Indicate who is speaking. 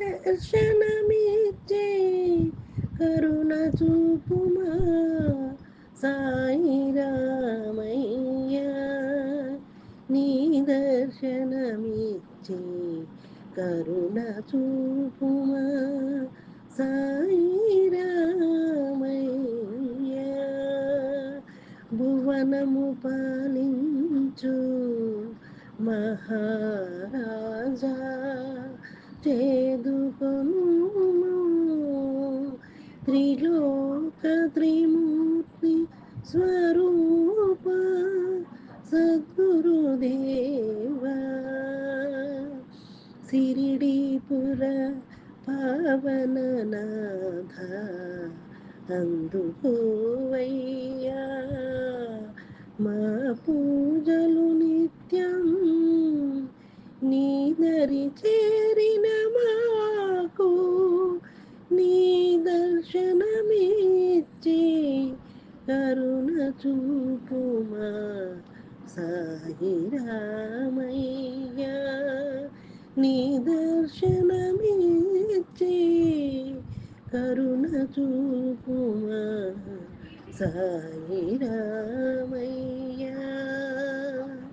Speaker 1: దర్శనమిచ్చే కరుణ చూపుమా? సాయి రామయ్య నీ దర్శనమిచ్చే కరుణ చూపుమా? సాయి రామయ్య భువనము పాలించు మహారాజా. చేదుకము త్రిలోక త్రిమూర్తి స్వరూప సద్గురుదేవ సిరిడీపుర పావననాథ అందుకోవయ్యా. మా పూజలు నిత్యం నీ దరిచే కరుణ చూపుమా? సాయి రామయ్య నీ దర్శనమిచ్చి కరుణ చూపుమా? సాయి రామయ్య.